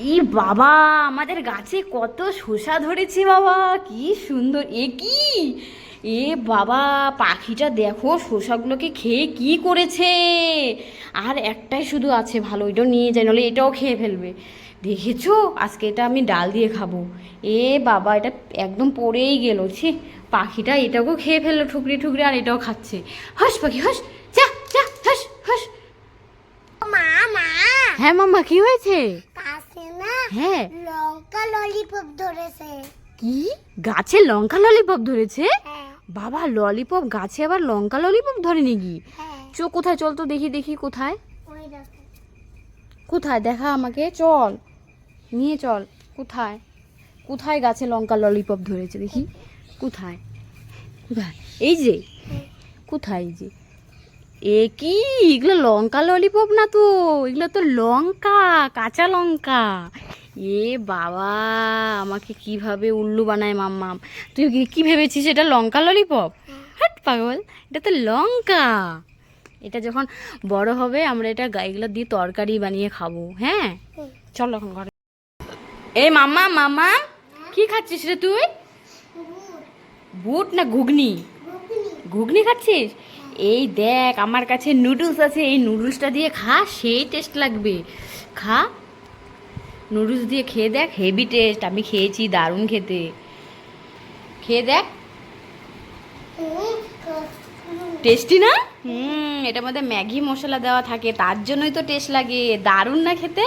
ই বাবা আমাদের গাছে কত শসা ধরেছে বাবা কি সুন্দর। এ কি? এ বাবা পাখিটা দেখো শসাগুলোকে খেয়ে কি করেছে। আর একটাই শুধু আছে ভালো এটাও নিয়ে যায় নাহলে এটাও খেয়ে ফেলবে। দেখেছ? আজকে এটা আমি ডাল দিয়ে খাব। এ বাবা এটা একদম পড়েই গেল ছি। পাখিটা এটাকেও খেয়ে ফেলল ঠুকরি ঠুকরি আর এটাও খাচ্ছে। হাস পাখি হাস যা যা হাস হাস মা মা। হ্যাঁ মাম্মা কি হয়েছে? হ্যাঁ। লঙ্কা ললিপপ ধরেছে। কি? গাছে লঙ্কা ললিপপ ধরেছে? হ্যাঁ। বাবা ললিপপ গাছে আবার লঙ্কা ললিপপ ধরে নাকি হ্যাঁ। চো কোথায়? চল তো দেখি দেখি কোথায়। কোথায়? দেখা আমাকে। চল। নিয়ে চল। কোথায়? কোথায় গাছে লঙ্কা ললিপপ ধরেছে? দেখি। কোথায়? কোথায়? এই যে। কোথায় এই যে? এ কি এগুলো লঙ্কা ললিপপ না তো? এগুলো তো লঙ্কা কাঁচা লঙ্কা। এ বাবা আমাকে কীভাবে উল্লু বানায় মাম্মাম? তুই কি ভেবেছিস এটা লঙ্কা ললিপপ হাট পাগল এটা তো লঙ্কা। এটা যখন বড় হবে আমরা এটা এগুলো দিয়ে তরকারি বানিয়ে খাব হ্যাঁ? চল এখন ঘরে। এই মাম্মা মাম্মা কি খাচ্ছিস রে তুই? বুট। না ঘুগনি। ঘুগনি খাচ্ছিস? এই দেখ, আমার কাছে নুডলস আছে, এই নুডলসটা দিয়ে খা, সেই টেস্ট লাগবে। খা। নুডলস দিয়ে খেয়ে দেখ হেভি টেস্ট আমি খেয়েছি দারুণ খেতে। খেয়ে দেখ। টেস্টি না? হুম, এটার মধ্যে ম্যাগি মশলা দেওয়া থাকে, তার জন্যই তো টেস্ট লাগে। দারুণ না খেতে?